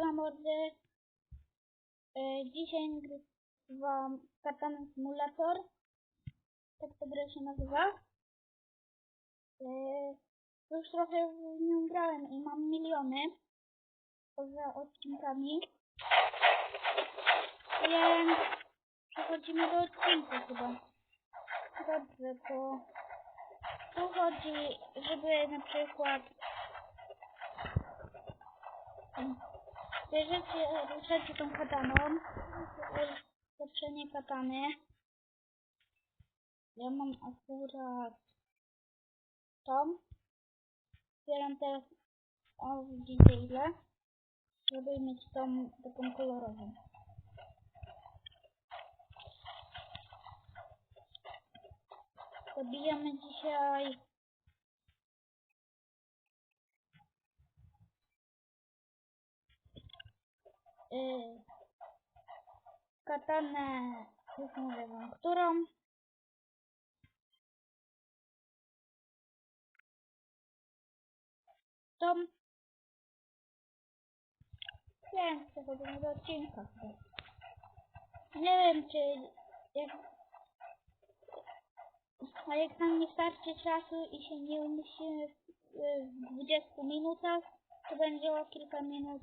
Siema mordy. E, dzisiaj nagrywam Katana Simulator. Tak ta gra się nazywa. E, już trochę w nią grałem i mam miliony poza odcinkami. Więc przechodzimy do odcinka chyba. Dobrze, to tu chodzi, żeby na przykład bierzecie, ruszacie tą kataną, ulepszenie katany. Ja mam akurat tą. Zbieram teraz o widzicie ile, żeby mieć tą taką kolorową. Zabijamy dzisiaj yy, katanę, już mówię wam, którą. Tą. Więc przechodzimy do odcinka. Nie wiem, czy jak a jak nam nie starczy czasu i się nie umieścimy w 20 minutach, to będzie o kilka minut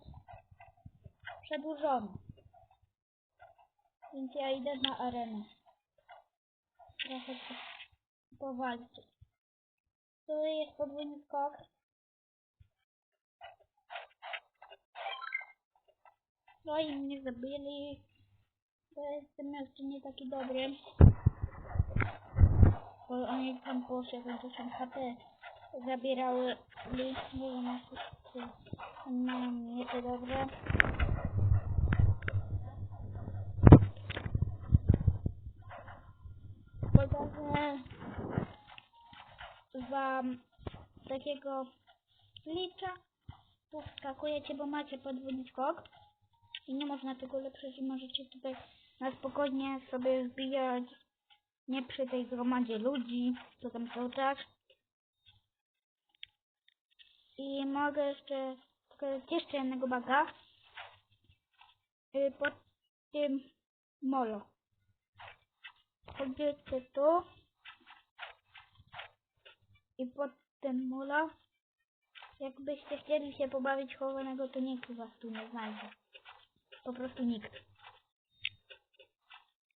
przedłużone. Więc ja idę na arenę. Trochę po- powalczyć. Tu jest podwójny skok. No i mnie zabili. To jestem jeszcze nie taki dobry. Bo oni tam po 70 HP zabierały list, nie wiem jak to mają Pokażę wam takiego licza. Tu wskakujecie, bo macie podwójny skok. I nie można tego lepszyć i możecie tutaj na spokojnie sobie wbijać nie przy tej gromadzie ludzi, co tam cały czas. I mogę jeszcze pokazać jeszcze jednego baga. Y, Pod tym molo. Chodzicie tu. I pod tym molo. Jakbyście chcieli się pobawić chowanego, to nikt was tu nie znajdzie. Po prostu nikt.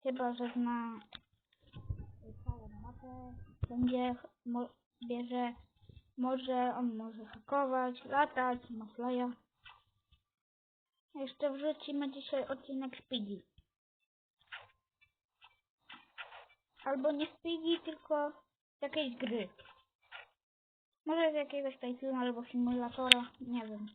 Chyba, że zna całą mapę. Będzie mo, bierze, może on może hakować, latać, ma flya. Jeszcze wrzucimy dzisiaj odcinek Speedy. Albo nie Speedy, tylko z jakiejś gry. Może z jakiegoś Tycoona albo simulatora, nie wiem.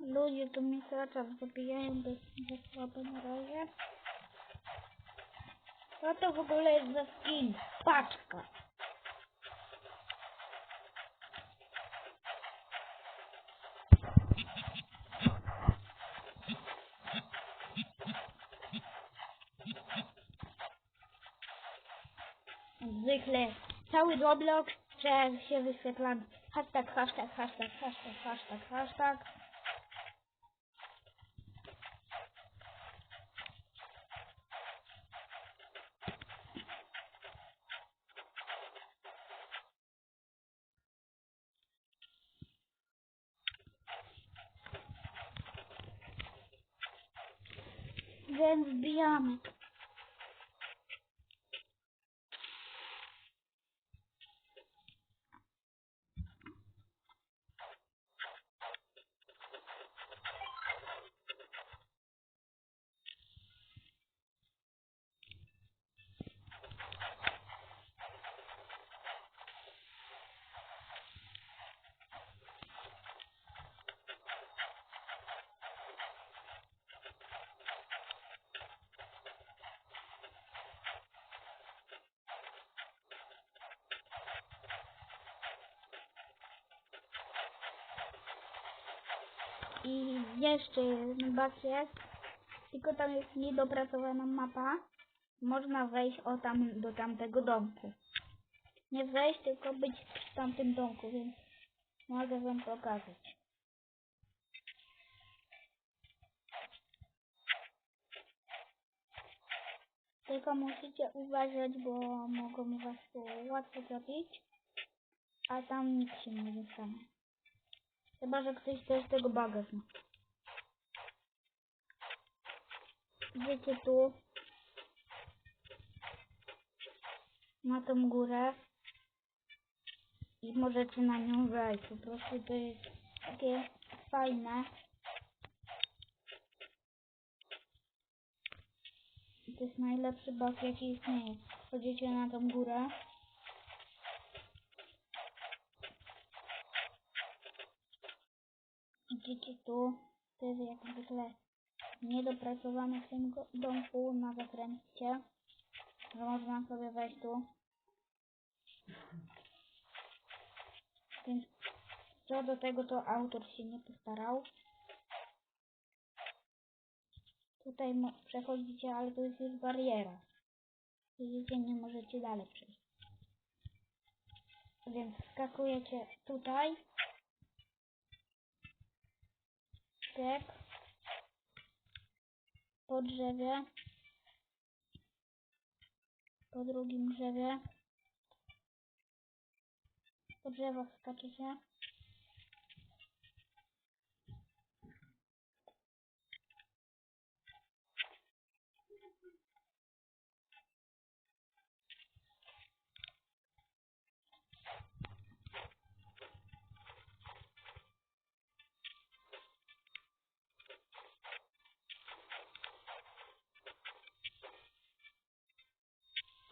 Ludzie tu mnie cały czas zabijają bez, bez słabe na razie. Co to w ogóle jest za skin? Paczka. Zwykle cały Roblox że się wyświetla hashtag, hashtag, hashtag, hashtag, hashtag, hashtag. Więc wbijamy. I jeszcze jeden jest, tylko tam jest niedopracowana mapa. Można wejść o tam do tamtego domku. Nie wejść, tylko być w tamtym domku, więc mogę wam pokazać. Tylko musicie uważać, bo mogą was łatwo zabić, a tam nic się nie dostanie. Chyba, że ktoś też tego baga zna. Tu na tą górę i możecie na nią wejść. Po prostu to jest takie fajne. To jest najlepszy bug jaki istnieje. Chodzicie na tą górę. Idziecie tu. To jak zwykle niedopracowane w tym domku na zakręcie. Że można sobie wejść tu. Więc co do tego to autor się nie postarał. Tutaj przechodzicie, ale to jest już bariera. Widzicie, nie możecie dalej przejść. Więc skakujecie tutaj. Tak. Po drzewie. Po drugim drzewie. Po drzewach skaczecie.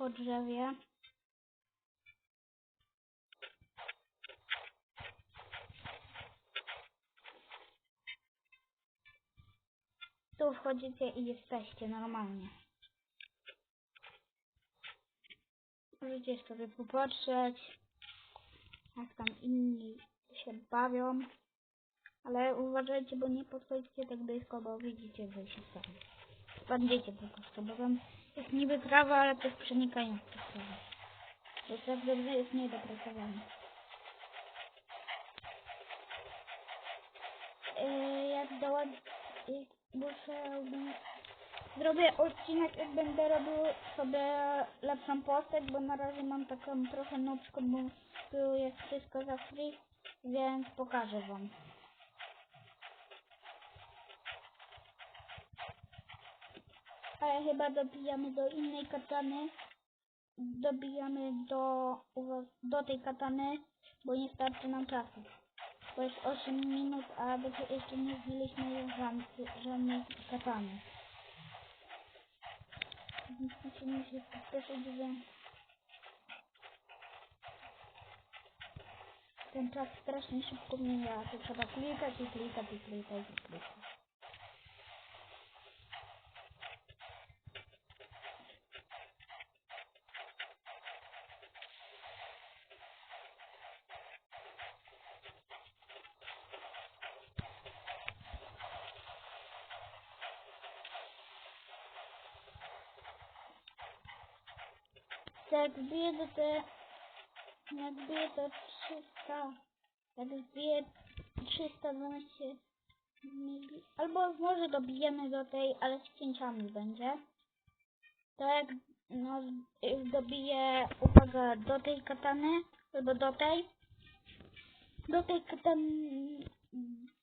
Po drzewie. Tu wchodzicie i jesteście normalnie. Możecie sobie popatrzeć, jak tam inni się bawią. Ale uważajcie, bo nie podchodźcie tak blisko, bo widzicie, że się sami. Spadniecie po prostu, bo jest niby trawa, ale to jest przenikająca trawa. Bo tak dobrze jest niedopracowane. Yy, jak jak muszę... Zrobię odcinek, jak będę robił sobie lepszą postać, bo na razie mam taką trochę nubską, bo tu jest wszystko za free, więc pokażę wam. Ale chyba dobijamy do innej katany. Dobijamy do, do tej katany, bo nie starczy nam czasu. To jest 8 minut, a jeszcze nie zbiliśmy żadnej, katany. Więc musimy się pospieszyć, że ten czas strasznie szybko mija. Tu trzeba klikać i klikać i klikać i klikać. Jak wbiję do te... Jak wbiję to 300... Jak wbiję 312 mili... Albo może dobijemy do tej, ale z cięciami będzie. To jak no, dobiję, uwaga, do tej katany, albo do tej. Do tej katany...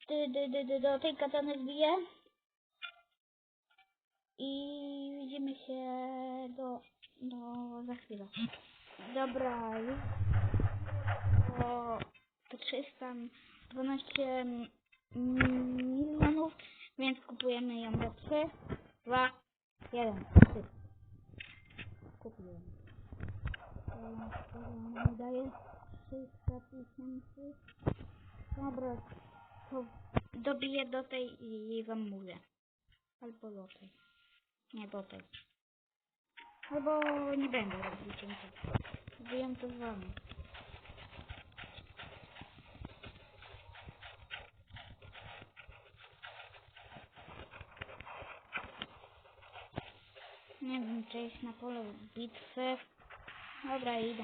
Dy, dy, dy, dy, do tej katany zbiję. I widzimy się do, do za chwilę. Dobra, już o to 312 milionów, więc kupujemy ją za 3, 2, 1, 3. Kupiłem. To daje 300 tysięcy. Dobra, to dobiję do tej i wam mówię. Albo do tej. Nie do tej. No Albo nie będę robił cięcia. Wyjem to z wami. Nie wiem, czy jest na polu bitwy. Dobra, idę.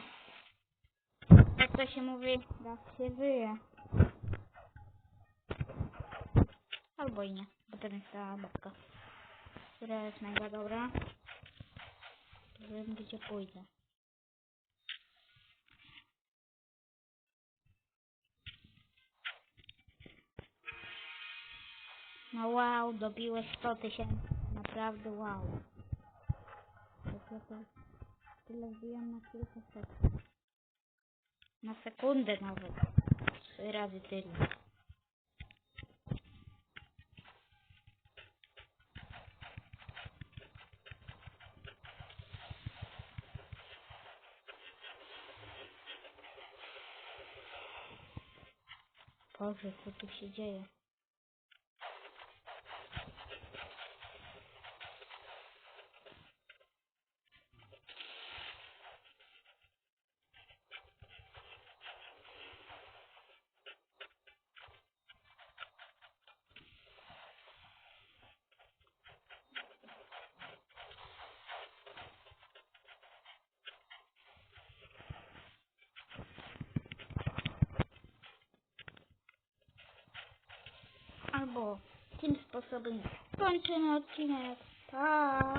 Jak to się mówi, da się wyje. Albo i nie, bo tam jest ta babka, która jest mega dobra. Wiem, gdzie pójdę. No wow, dobiłeś 100 tysięcy. Naprawdę wow. Tyle wbijam na kilka sekund. Na sekundę nawet. Trzy razy tyle. Boże, co tu się dzieje? Albo tym sposobem kończymy odcinek. Pa!